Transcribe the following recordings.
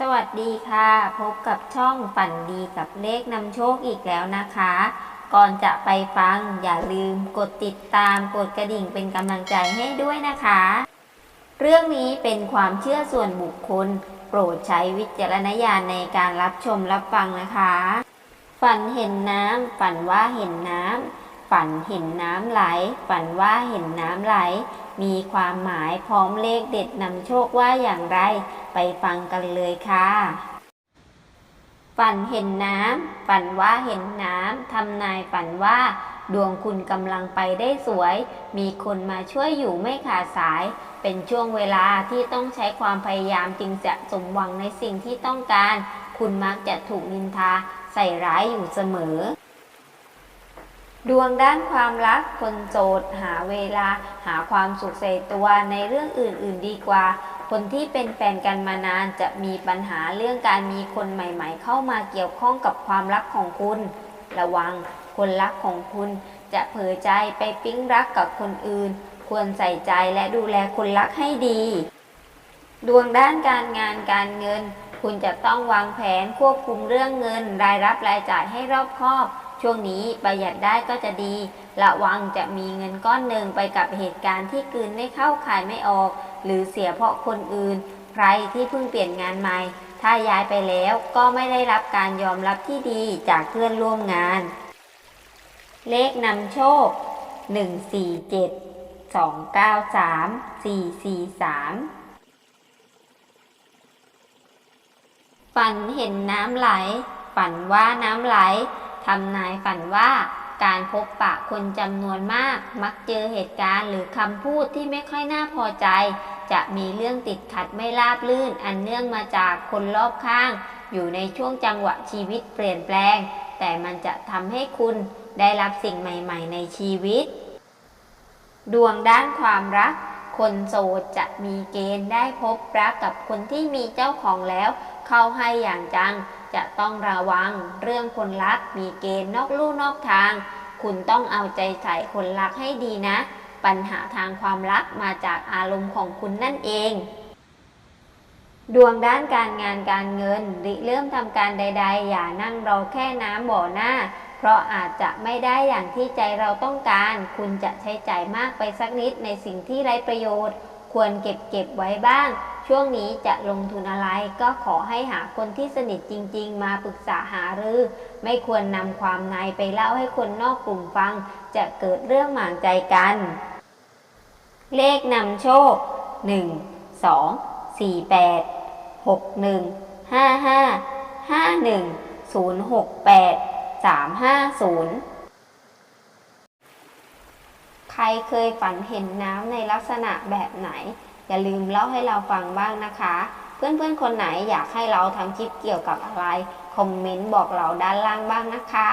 สวัสดีค่ะ พบกับช่องฝันดีกับเลขนำโชคอีกแล้วนะคะ ก่อนจะไปฟังอย่าลืมกดติดตามกดกระดิ่งเป็นกำลังใจให้ด้วยนะคะ เรื่องนี้เป็นความเชื่อส่วนบุคคล โปรดใช้วิจารณญาณในการรับชมรับฟังนะคะ ฝันเห็นน้ำฝันว่าเห็นน้ำ ฝันเห็นน้ำไหล ฝันว่าเห็นน้ำไหล มีความหมายพร้อมเลขเด็ดนำโชคว่าอย่างไร ไปฟังกันเลยค่ะ ฝันเห็นน้ำ ฝันว่าเห็นน้ำ ทำนายฝันว่า ดวงคุณกำลังไปได้สวย มีคนมาช่วยอยู่ไม่ขาดสาย เป็นช่วงเวลาที่ต้องใช้ความพยายามจึงจะสมหวังในสิ่งที่ต้องการ คุณมักจะถูกนินทา ใส่ร้ายอยู่เสมอ ดวงด้านความรักคนโสดหาเวลาหาความสุขใส่ตัวในเรื่องอื่น ๆ ดีกว่า คนที่เป็นแฟนกันมานานจะมีปัญหาเรื่องการมีคนใหม่ ๆ เข้ามาเกี่ยวข้องกับความรักของคุณ ระวัง คนรักของคุณจะเผลอใจไปปิ๊งรักกับคนอื่น ควรใส่ใจและดูแลคนรักให้ดี ดวงด้านการงานการเงิน คุณจะต้องวางแผนควบคุมเรื่องเงิน รายรับรายจ่ายให้รอบคอบ ช่วงนี้ประหยัดได้ก็จะดี ระวังจะมีเงินก้อนหนึ่งไปกับเหตุการณ์ที่กืนไม่เข้าขายไม่ออก หรือเสียเพราะคนอื่น ใครที่เพิ่งเปลี่ยนงานใหม่ ถ้าย้ายไปแล้วก็ไม่ได้รับการยอมรับที่ดีจากเพื่อนร่วมงาน เลขนำโชค 147 293 443ฝันเห็นน้ำไหล ฝันว่าน้ำไหล ทำนายฝันว่าการพบปะคนจำนวนมาก มักเจอเหตุการณ์หรือคำพูดที่ไม่ค่อยน่าพอใจ จะมีเรื่องติดขัดไม่ราบลื่น อันเนื่องมาจากคนรอบข้าง อยู่ในช่วงจังหวะชีวิตเปลี่ยนแปลง แต่มันจะทำให้คุณได้รับสิ่งใหม่ ๆ ในชีวิต ดวงด้านความรัก คนโสดจะมีเกณฑ์ได้พบรักกับคนที่มีเจ้าของแล้ว เข้าให้อย่างจัง จะต้องระวังเรื่องคนรักมีเกณฑ์นอกลู่นอกทาง คุณต้องเอาใจใส่คนรักให้ดีนะ ปัญหาทางความรักมาจากอารมณ์ของคุณนั่นเอง ดวงด้านการงานการเงินริเริ่มทำการใด ๆ อย่านั่งรอแค่น้ำบ่อหน้าเพราะอาจจะไม่ได้อย่างที่ใจเราต้องการ คุณจะใช้จ่ายมากไปสักนิดในสิ่งที่ไร้ประโยชน์ ควรเก็บเก็บไว้บ้าง ช่วงนี้จะลงทุนอะไรก็ขอให้หาคนที่สนิทจริง ๆ มาปรึกษาหารือ ไม่ควรนำความในไปเล่าให้คนนอกกลุ่มฟัง จะเกิดเรื่องหมางใจกัน เลขนำโชค 1 2 4 8 6 1 5 5 5 1 0 6 8 3 5 0 ใครเคยฝันเห็นน้ำในลักษณะแบบไหน อย่าลืมเล่าให้เราฟังบ้างนะคะ เพื่อนๆคนไหนอยากให้เราทำคลิปเกี่ยวกับอะไร คอมเมนต์บอกเราด้านล่างบ้างนะคะ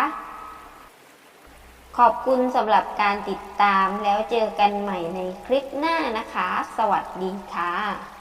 ขอบคุณสำหรับการติดตามแล้วเจอกันใหม่ในคลิปหน้านะคะ สวัสดีค่ะ